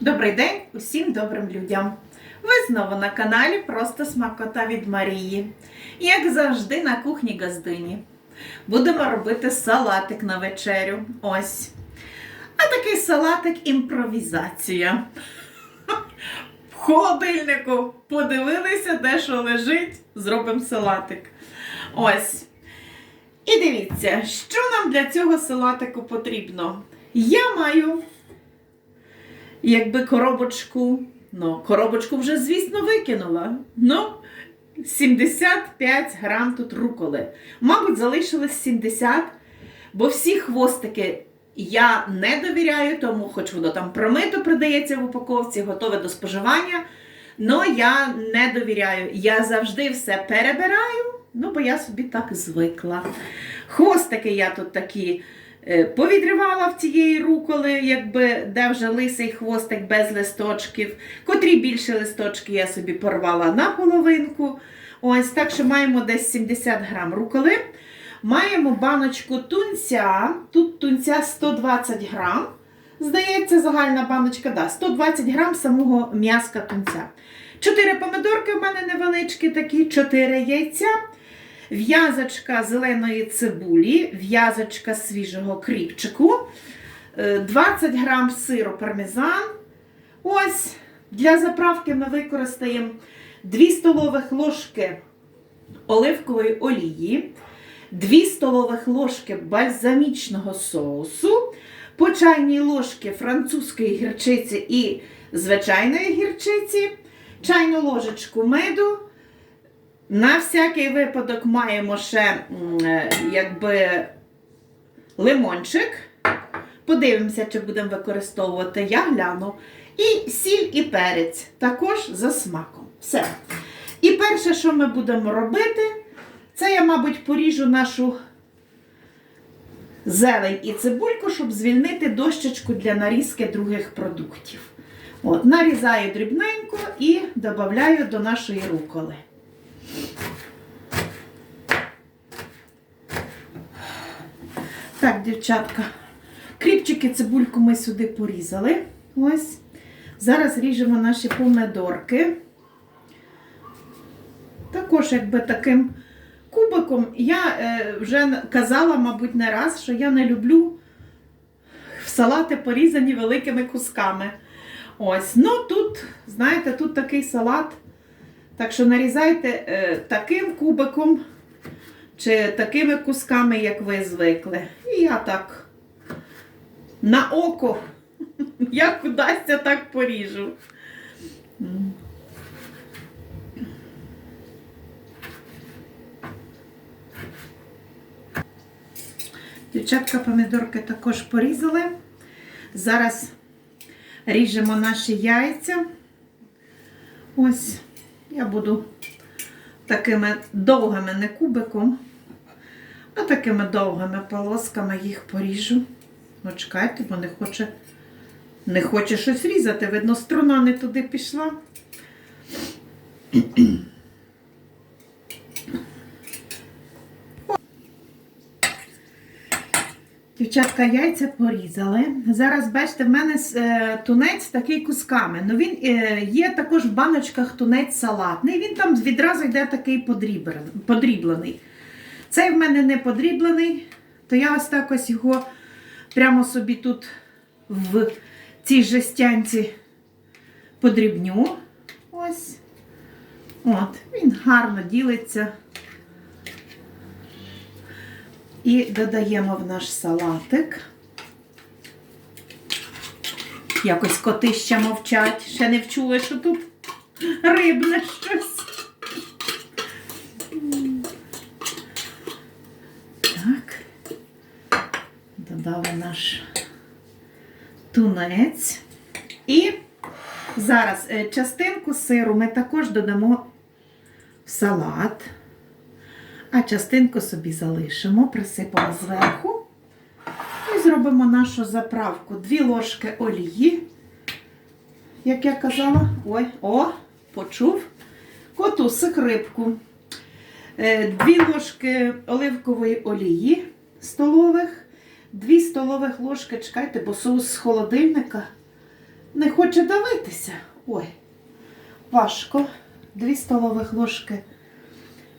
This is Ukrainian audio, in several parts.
Добрий день усім добрим людям! Ви знову на каналі Просто Смакота від Марії. Як завжди, на кухні Газдині. Будемо робити салатик на вечерю. Ось. А такий салатик імпровізація. В холодильнику подивилися, де що лежить, зробимо салатик. Ось. І дивіться, що нам для цього салатику потрібно. Я маю якби коробочку, ну, коробочку вже, звісно, викинула. Ну, 75 грам тут руколи. Мабуть, залишилось 70, бо всі хвостики я не довіряю, тому хоч воно там промито продається в упаковці, готове до споживання. але я не довіряю. Я завжди все перебираю, ну, бо я собі так звикла. Хвостики я тут такі повідривала в цієї руколи, якби де вже лисий хвостик без листочків. Котрі більше листочки я собі порвала на половинку. Ось так що маємо десь 70 грам руколи. Маємо баночку тунця. Тут тунця 120 грам. Здається, загальна баночка, да, 120 грам самого м'яска тунця. Чотири помидорки в мене невеличкі такі, 4 яйця. В'язочка зеленої цибулі, в'язочка свіжого кріпчику, е, 20 грам сиру пармезан. Ось для заправки ми використаємо 2 столових ложки оливкової олії, 2 столових ложки бальзамічного соусу, по чайній ложки французької гірчиці і звичайної гірчиці, чайну ложечку меду. На всякий випадок маємо ще е, якби лимончик. Подивимося, чи будемо використовувати. Я гляну. І сіль і перець також за смаком. Все. І перше, що ми будемо робити, це я, мабуть, поріжу нашу зелень і цибульку, щоб звільнити дощечку для нарізки других продуктів. От, нарізаю дрібненько і додаю до нашої руколи. Так, дівчатка, кріпчики, цибульку ми сюди порізали. Ось. Зараз ріжемо наші помидорки. Також, якби таким кубиком, я е, вже казала, мабуть, не раз, що я не люблю салати порізані великими кусками. Ось, ну тут, знаєте, тут такий салат. Так що нарізайте е, таким кубиком чи такими кусками, як ви звикли. І я так на око, як вдасться, так поріжу. Дівчатка помідорки також порізали. Зараз ріжемо наші яйця. Ось. Я буду такими довгими, не кубиком, а такими довгими полосками їх поріжу. Ну, чекайте, бо не хоче, не хоче щось різати. Видно, струна не туди пішла. Дівчатка, яйця порізали. Зараз, бачите, в мене е, тунець такий кусками. Ну, він е, є також в баночках тунець салатний. Він там відразу йде такий подріблений. Цей в мене не подріблений, то я ось так ось його прямо собі тут в цій жестянці подрібню. Ось. От, він гарно ділиться. І додаємо в наш салатик. Якось коти ще мовчать, ще не вчули, що тут рибне щось. Додали наш тунець. І зараз е, частинку сиру ми також додамо в салат. А частинку собі залишимо, присипемо зверху. І зробимо нашу заправку. Дві ложки олії. Як я казала, ой, о, почув. Котусик рибку. Е, Дві ложки оливкової олії столових, дві столових ложки, чекайте, бо соус з холодильника. не хоче давитися. Ой, важко. Дві столових ложки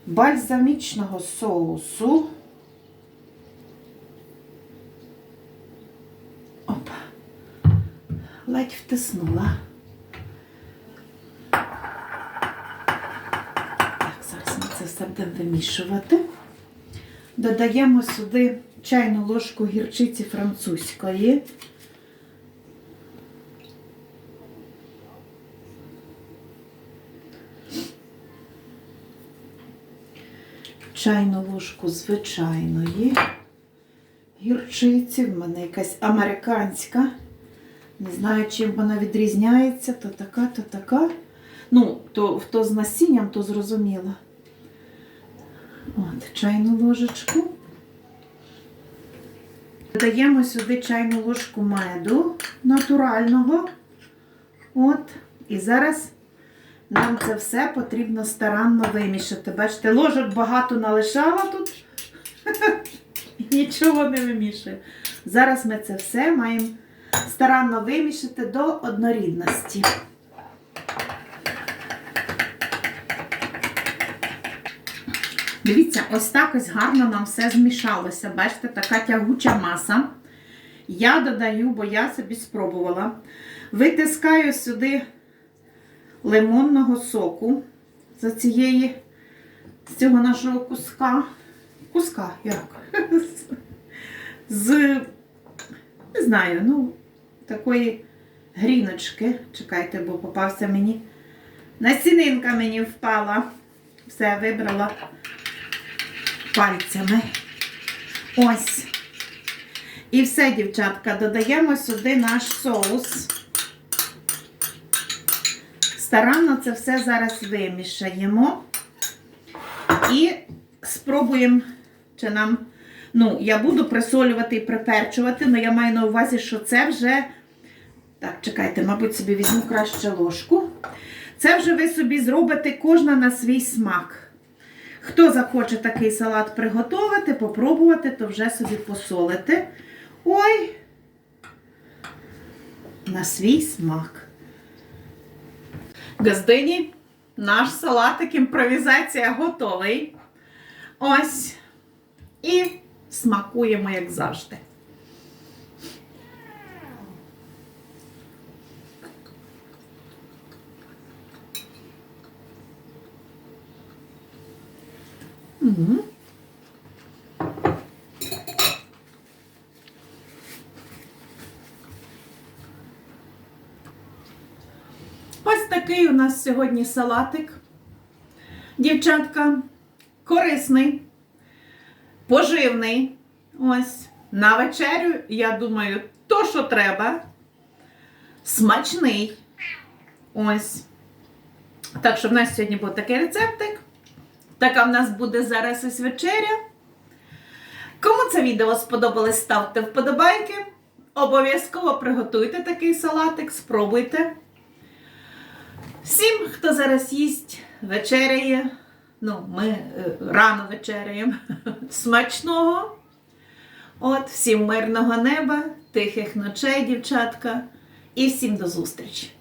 бальзамічного соусу. Опа. Ледь втиснула. Так, зараз ми це все будемо вимішувати. Додаємо сюди чайну ложку гірчиці французької. Чайну ложку звичайної гірчиці. В мене якась американська. Не знаю, чим вона відрізняється, то така, то така. Ну, то, хто з насінням, то зрозуміло. От, чайну ложечку. Додаємо сюди чайну ложку меду натурального. От. І зараз нам це все потрібно старанно вимішати. Бачите, ложок багато налишала тут. Нічого не вимішує. Зараз ми це все маємо старанно вимішати до однорідності. Дивіться, ось так ось гарно нам все змішалося. Бачите, така тягуча маса. Я додаю, бо я собі спробувала. Витискаю сюди лимонного соку з цієї, з цього нашого куска. Куска, як? З, не знаю, ну, такої гріночки. Чекайте, бо попався мені. Насінинка мені впала. Все, вибрала пальцями. Ось. І все, дівчатка, додаємо сюди наш соус. Старанно це все зараз вимішаємо. І спробуємо, чи нам. Ну, я буду присолювати і приперчувати, але я маю на увазі, що це вже. Так, чекайте, мабуть, собі візьму краще ложку. Це вже ви собі зробите кожна на свій смак. Хто захоче такий салат приготувати, попробувати, то вже собі посолити. Ой, на свій смак. Газдині, наш салатик імпровізація готовий. Ось. І смакуємо, як завжди. Мгм. Ось такий у нас сьогодні салатик. Дівчатка, корисний, поживний. Ось. На вечерю, я думаю, то, що треба. Смачний. Ось. Так що в нас сьогодні був такий рецептик. Така в нас буде зараз ось вечеря. Кому це відео сподобалось, ставте вподобайки. Обов'язково приготуйте такий салатик, спробуйте. Всім, хто зараз їсть, вечеряє, ну, ми е, рано вечеряємо, смачного. От, всім мирного неба, тихих ночей, дівчатка, і всім до зустрічі!